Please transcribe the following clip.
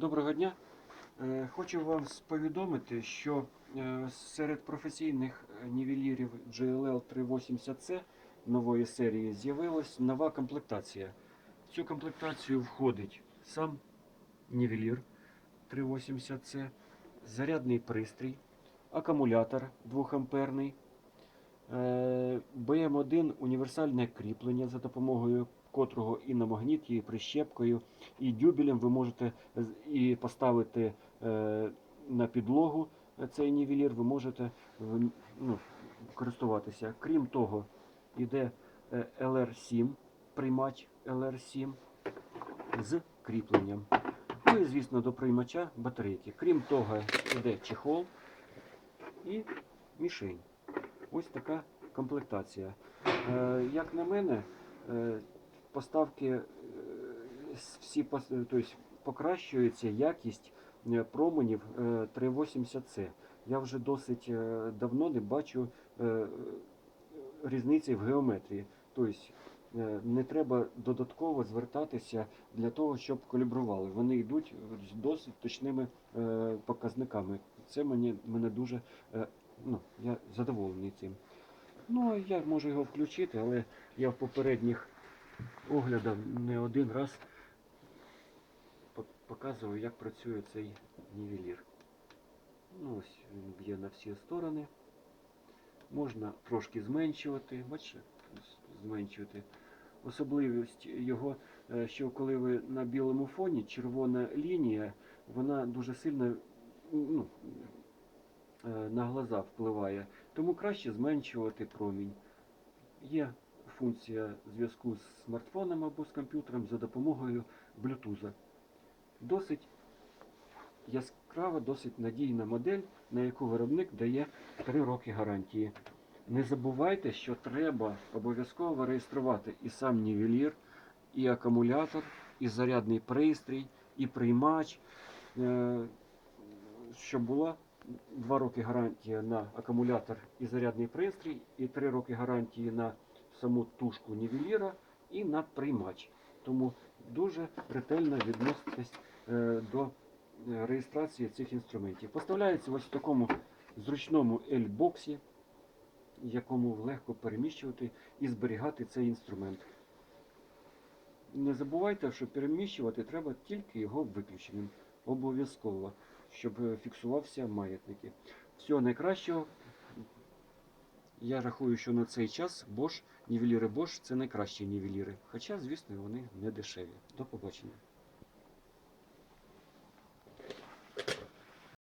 Доброго дня. Е, Хочу вам повідомити, що е, серед професійних е, нівелірів GLL 380C нової серії з'явилась нова комплектація. В цю комплектацію входить сам нівелір 380C, зарядний пристрій, акумулятор 2 амперний, е, BM1 універсальне кріплення за допомогою котрого і на магніті, і прищепкою, і дюбелем ви можете і поставити е, на підлогу е, цей нівелір, ви можете ну, користуватися. Крім того, йде е, LR7, приймач LR7 з кріпленням. Ну і, звісно, до приймача батарейки. Крім того, йде чехол і мішень. Ось така комплектація. Е, Як на мене, е, поставки е, всі тобто, покращується якість променів е, 380C. Я вже досить давно не бачу різниці в геометрії. Тобто не треба додатково звертатися для того, щоб калібрували. Вони йдуть з досить точними показниками. Це мені, мене дуже ну, я задоволений цим. Ну, я можу його включити, але я в попередніх оглядах не один раз по- показував, як працює цей нівелір. Ну, ось він б'є на всі сторони. Можна трошки зменшувати, бачите, зменшувати. Особливість його, е, що коли ви на білому фоні, червона лінія, вона дуже сильно ну, на глаза впливає. Тому краще зменшувати промінь. Є функція зв'язку з смартфоном або з комп'ютером за допомогою Bluetooth. Досить яскрава, досить надійна модель, на яку виробник дає 3 роки гарантії. Не забувайте, що треба обов'язково реєструвати і сам нівелір, і акумулятор, і зарядний пристрій, і приймач, е, щоб була 2 роки гарантія на акумулятор і зарядний пристрій, і 3 роки гарантії на саму тушку нівеліра і на приймач. Тому дуже ретельно відноситесь е, до е, реєстрації цих інструментів. Поставляється ось в такому зручному L-боксі, якому легко переміщувати і зберігати цей інструмент. Не забувайте, що переміщувати треба тільки його виключеним. Обов'язково, щоб е, фіксувався маятники. Всього найкращого. Я рахую, що на цей час Bosch, нівеліри Bosch це найкращі нівеліри. Хоча, звісно, вони не дешеві. До побачення.